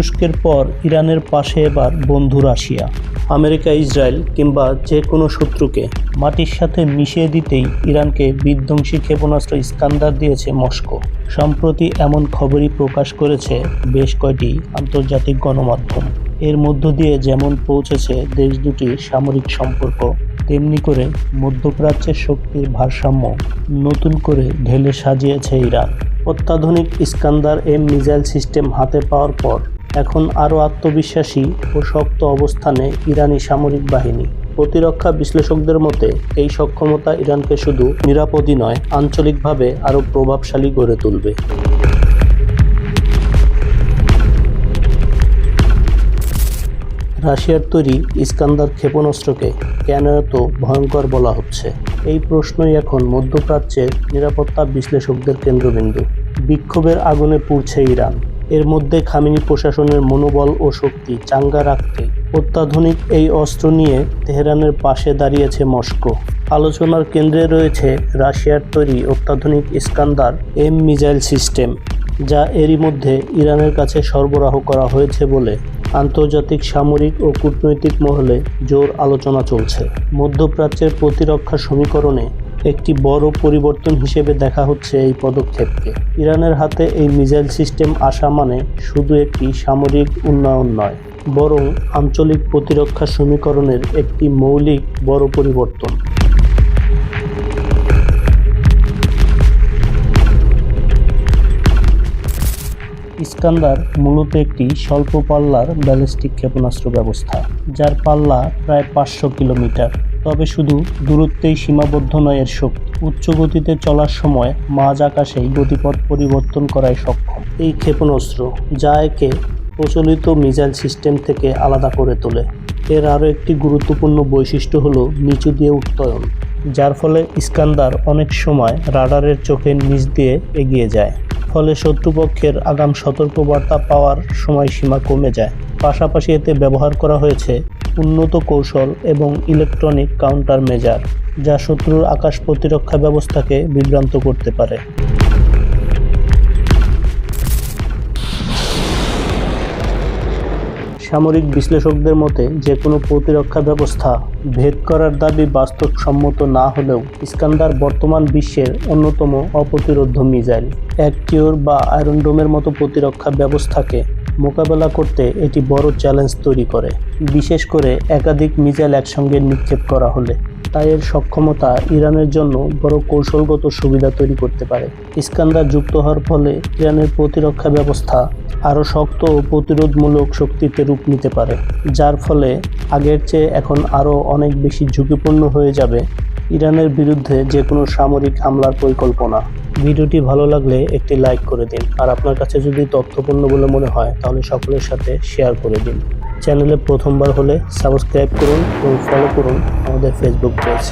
তুরস্কের পর ইরানের পাশে এবার বন্ধু রাশিয়া। আমেরিকা, ইসরায়েল কিংবা যে কোনো শত্রুকে মাটির সাথে মিশিয়ে দিতেই ইরানকে বিধ্বংসী ক্ষেপণাস্ত্র ইস্কান্দার দিয়েছে মস্কো। সম্প্রতি এমন খবরই প্রকাশ করেছে বেশ কয়টি আন্তর্জাতিক গণমাধ্যম। এর মধ্য দিয়ে যেমন পৌঁছেছে দেশ দুটির সামরিক সম্পর্ক, তেমনি করে মধ্যপ্রাচ্যের শক্তির ভারসাম্য নতুন করে ঢেলে সাজিয়েছে ইরান। অত্যাধুনিক ইস্কান্দার এম মিসাইল সিস্টেম হাতে পাওয়ার পর এখন আরও আত্মবিশ্বাসী ও শক্ত অবস্থানে ইরানি সামরিক বাহিনী। প্রতিরক্ষা বিশ্লেষকদের মতে, এই সক্ষমতা ইরানকে শুধু নিরাপদই নয়, আঞ্চলিকভাবে আরও প্রভাবশালী গড়ে তুলবে। রাশিয়ার তৈরি ইস্কান্দার ক্ষেপণাস্ত্রকে কেন এত ভয়ঙ্কর বলা হচ্ছে? এই প্রশ্নই এখন মধ্যপ্রাচ্যের নিরাপত্তা বিশ্লেষকদের কেন্দ্রবিন্দু। বিক্ষোভের আগুনে পুড়ছে ইরান। এর মধ্যে খামিনি প্রশাসনের মনোবল ও শক্তি চাঙ্গা রাখতে অত্যাধুনিক এই অস্ত্র নিয়ে তেহরানের পাশে দাঁড়িয়েছে মস্কো। আলোচনার কেন্দ্রে রয়েছে রাশিয়ার তৈরি অত্যাধুনিক ইস্কান্দার এম মিসাইল সিস্টেম, যা এরই মধ্যে ইরানের কাছে সরবরাহ করা হয়েছে বলে আন্তর্জাতিক সামরিক ও কূটনৈতিক মহলে জোর আলোচনা চলছে। মধ্যপ্রাচ্যের প্রতিরক্ষা সমীকরণে একটি বড় পরিবর্তন হিসেবে দেখা হচ্ছে এই পদক্ষেপকে। ইরানের হাতে এই মিসাইল সিস্টেম আসা মানে শুধু একটি সামরিক উন্নয়ন নয়, বরং আঞ্চলিক প্রতিরক্ষা সমীকরণের একটি মৌলিক বড় পরিবর্তন। ইস্কান্দার মূলত একটি স্বল্প পাল্লার ব্যালিস্টিক ক্ষেপণাস্ত্র ব্যবস্থা, যার পাল্লা প্রায় পাঁচশো কিলোমিটার। তবে শুধু দূরত্বেই সীমাবদ্ধ নয় এর শক্তি। উচ্চ গতিতে চলার সময় মাঝ আকাশেই গতিপথ পরিবর্তন করায় সক্ষম। এই ক্ষেপণাস্ত্র যা একে প্রচলিত মিসাইল সিস্টেম থেকে আলাদা করে তোলে। এর আরও একটি গুরুত্বপূর্ণ বৈশিষ্ট্য হলো নিচু দিয়ে উত্তয়ন যার ফলে ইস্কান্দার অনেক সময় রাডারের চোখের নিচ দিয়ে এগিয়ে যায়। ফলে শত্রুপক্ষের আগাম সতর্কবার্তা পাওয়ার সময়সীমা কমে যায়। পাশাপাশি এতে ব্যবহার করা হয়েছে উন্নত কৌশল এবং ইলেকট্রনিক কাউন্টার মেজার যা শত্রুর আকাশ প্রতিরক্ষা ব্যবস্থাকে বিভ্রান্ত করতে পারে। সামরিক বিশ্লেষকদের মতে যে কোনো প্রতিরক্ষা ব্যবস্থা ভেদ করার দাবি বাস্তবসম্মত না হলেও ইস্কান্দার বর্তমান বিশ্বের অন্যতম অপ্রতিরোধ্য মিসাইল। অ্যাক্টিওর বা আয়রনডোমের মতো প্রতিরক্ষা ব্যবস্থাকে মোকাবেলা করতে এটি বড় চ্যালেঞ্জ তৈরি করে। বিশেষ করে একাধিক মিজাইল একসঙ্গে নিক্ষেপ করা হলে। তাই এর সক্ষমতা ইরানের জন্য বড় কৌশলগত সুবিধা তৈরি করতে পারে। ইস্কান্দার যুক্ত হওয়ার ফলে ইরানের প্রতিরক্ষা ব্যবস্থা আরও শক্ত ও প্রতিরোধমূলক শক্তিতে রূপ নিতে পারে, যার ফলে আগের চেয়ে এখন আরও অনেক বেশি ঝুঁকিপূর্ণ হয়ে যাবে ইরানের বিরুদ্ধে যে কোনো সামরিক হামলার পরিকল্পনা। ভিডিওটি ভালো লাগলে একটি লাইক করে দিন। আর আপনার কাছে যদি তথ্যপূর্ণ বলে মনে হয়, তাহলে সকলের সাথে শেয়ার করে দিন। চ্যানেলে প্রথমবার হলে সাবস্ক্রাইব করুন এবং ফলো করুন আমাদের ফেসবুক পেজ